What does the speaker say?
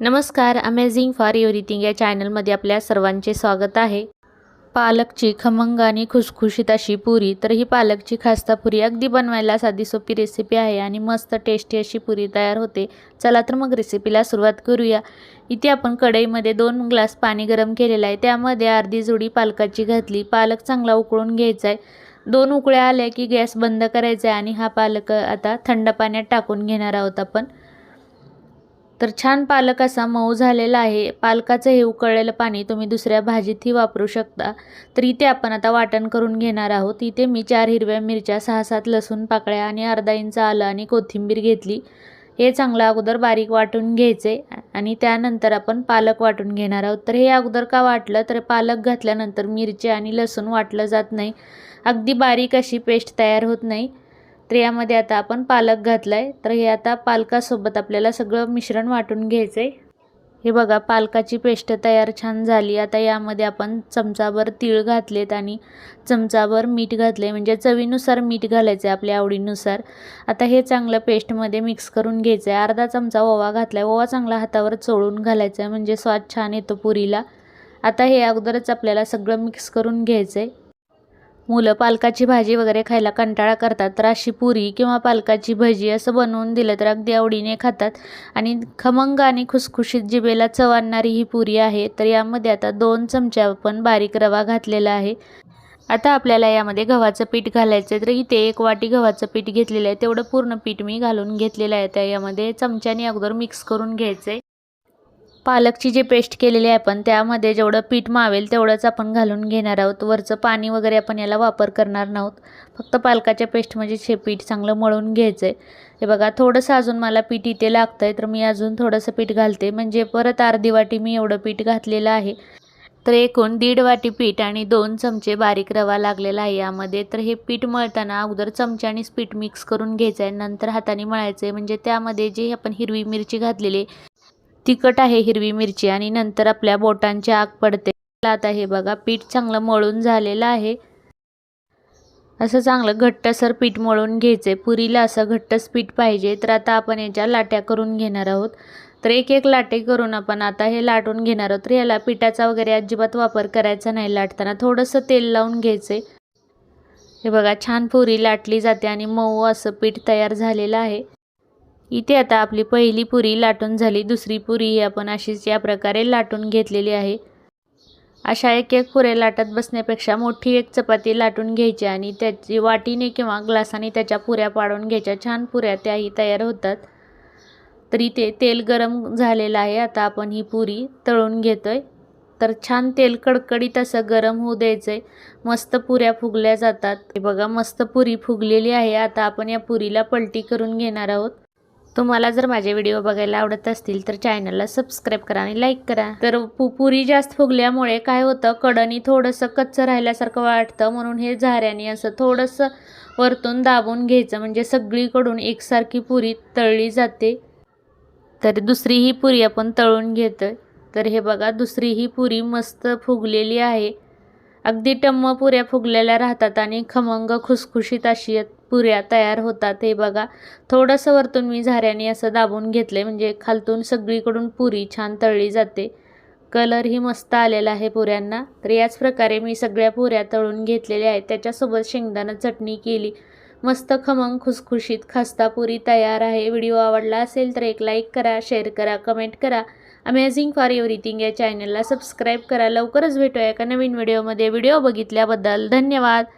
नमस्कार amazing for everything या चॅनलमध्ये आपल्या सर्वांचे स्वागत आहे. पालकची खमंग आणि खुसखुशीत अशी पुरी तर ही पालकची खास्ता पुरी अगदी बनवायला साधी सोपी रेसिपी आहे आणि मस्त टेस्टी अशी पुरी तयार होते. चला तर मग रेसिपीला सुरुवात करूया. इथे आपण कढईमध्ये दोन ग्लास पाणी गरम केलेलं आहे. त्यामध्ये अर्धी जुडी पालकाची घातली. पालक चांगला उकळून घ्यायचा आहे दोन उकळ्या आल्या की गॅस बंद करायचा आहे आणि हा पालक आता थंड पाण्यात टाकून घेणार आहोत आपण. तर छान पालक असा मऊ झालेला आहे. पालकाचं हे उकळलेलं पाणी तुम्ही दुसऱ्या भाजीतही वापरू शकता. तर इथे आपण आता वाटण करून घेणार आहोत. इथे मी चार हिरव्या मिरच्या सहा सात लसूण पाकळ्या आणि अर्धा इंच आलं आणि कोथिंबीर घेतली. हे चांगलं अगोदर बारीक वाटून घ्यायचे आणि त्यानंतर आपण पालक वाटून घेणार आहोत. तर हे अगोदर का वाटलं? तर पालक घातल्यानंतर मिरची आणि लसूण वाटलं जात नाही. अगदी बारीक अशी पेस्ट तयार होत नाही. तर यामध्ये आता आपण पालक घातला आहे तर हे आता पालकासोबत आपल्याला सगळं मिश्रण वाटून घ्यायचं आहे हे बघा पालकाची पेस्ट तयार छान झाली. आता यामध्ये आपण चमचाभर तीळ घातलेत आणि चमचाभर मीठ घातले म्हणजे चवीनुसार मीठ घालायचं आहे आपल्या आवडीनुसार. आता हे चांगलं पेस्टमध्ये मिक्स करून घ्यायचं आहे अर्धा चमचा ओवा घातला आहे ओवा चांगला हातावर चोळून घालायचा आहे म्हणजे स्वाद छान येतो पुरीला. आता हे अगोदरच आपल्याला सगळं मिक्स करून घ्यायचं आहे मुलं पालकाची भाजी वगैरे खायला कंटाळा करतात तर अशी पुरी किंवा पालकाची भजी असं बनवून दिलं तर अगदी आवडीने खातात. आणि खमंग आणि खुसखुशीत जिभेला चव आणणारी ही पुरी आहे तर यामध्ये आता दोन चमचे आपण बारीक रवा घातलेला आहे. आता आपल्याला यामध्ये गव्हाचं पीठ घालायचं आहे तर इथे एक वाटी गव्हाचं पीठ घेतलेलं आहे. तेवढं पूर्ण पीठ मी घालून घेतलेलं आहे त्या यामध्ये चमच्याने अगोदर मिक्स करून घ्यायचं आहे पालकची जे पेस्ट केलेली आहे आपण त्यामध्ये जेवढं पीठ मावेल तेवढंच आपण घालून घेणार आहोत. वरचं पाणी वगैरे आपण याला वापर करणार नाहोत. फक्त पालकाच्या पेस्टमध्ये म्हणजे हे पीठ चांगलं मळून घ्यायचं आहे हे बघा थोडंसं अजून मला पीठ इथे लागतं आहे तर मी अजून थोडंसं पीठ घालते. म्हणजे परत अर्धी वाटी मी एवढं पीठ घातलेलं आहे. तर एकूण दीड वाटी पीठ आणि दोन चमचे बारीक रवा लागलेला आहे यामध्ये. तर हे पीठ मळताना अगोदर चमच्यानेच पीठ मिक्स करून घ्यायचं आहे नंतर हाताने मळायचं आहे म्हणजे त्यामध्ये जे आपण हिरवी मिरची घातलेली तिखट आहे हिरवी मिरची आणि नंतर आपल्या बोटांची आग पडते. आता हे बघा पीठ चांगलं मळून झालेलं आहे. असं चांगलं घट्टसर पीठ मळून घ्यायचं आहे पुरीला असं घट्टच पीठ पाहिजे तर आता आपण याच्या लाट्या करून घेणार आहोत. तर एक एक लाटे करून आपण आता हे लाटून घेणार आहोत. तर याला पिठाचा वगैरे अजिबात वापर करायचा नाही लाटताना. थोडंसं तेल लावून घ्यायचं आहे हे बघा छान पुरी लाटली जाते आणि मऊ असं पीठ तयार झालेलं आहे. इथे आता आपली पहिली पुरी लाटून झाली. दुसरी पुरी ही आपण अशीच या प्रकारे लाटून घेतलेली आहे. अशा एक एक पुऱ्या लाटत बसण्यापेक्षा मोठी एक चपाती लाटून घ्यायची आणि त्याची वाटीने किंवा ग्लासाने त्याच्या पुऱ्या पाडून घ्यायच्या. छान पुऱ्या त्याही तयार होतात. तर इथे तेल गरम झालेलं आहे. आता आपण ही पुरी तळून घेतोय. तर छान तेल कडकडीत असं गरम होऊ द्यायचं आहे मस्त पुऱ्या फुगल्या जातात. हे बघा मस्त पुरी फुगलेली आहे. आता आपण या पुरीला पलटी करून घेणार आहोत. तुम्हाला जर माझे व्हिडिओ बघायला आवडत असतील तर चॅनलला सबस्क्राईब करा आणि लाईक करा. तर पु पुरी जास्त फुगल्यामुळे काय होतं कडणी थोडंसं कच्चं राहिल्यासारखं वाटतं म्हणून हे झाऱ्याने असं थोडंसं वरतून दाबून घ्यायचं. म्हणजे सगळीकडून एकसारखी पुरी तळली जाते. तर दुसरी ही पुरी आपण तळून घेतोय. तर हे बघा दुसरी ही पुरी मस्त फुगलेली आहे. अगदी टम्म पुऱ्या फुगलेल्या राहतात आणि खमंग खुसखुशीत अशी पुऱ्या तयार होतात. हे बघा थोडंसं वरतून मी झाऱ्याने असं दाबून घेतलं म्हणजे खालतून सगळीकडून पुरी छान तळली जाते. कलरही मस्त आलेला आहे पुऱ्यांना. तर याच प्रकारे मी सगळ्या पुऱ्या तळून घेतलेल्या आहेत. त्याच्यासोबत शेंगदाणा चटणी केली. मस्त खमंग खुसखुशीत खस्ता पुरी तयार आहे. व्हिडिओ आवडला असेल तर एक लाईक करा शेअर करा कमेंट करा. अमेझिंग फॉर एव्हरीथिंग या चॅनलला सबस्क्राईब करा. लवकरच भेटूया एका नवीन व्हिडिओमध्ये. व्हिडिओ बघितल्याबद्दल धन्यवाद.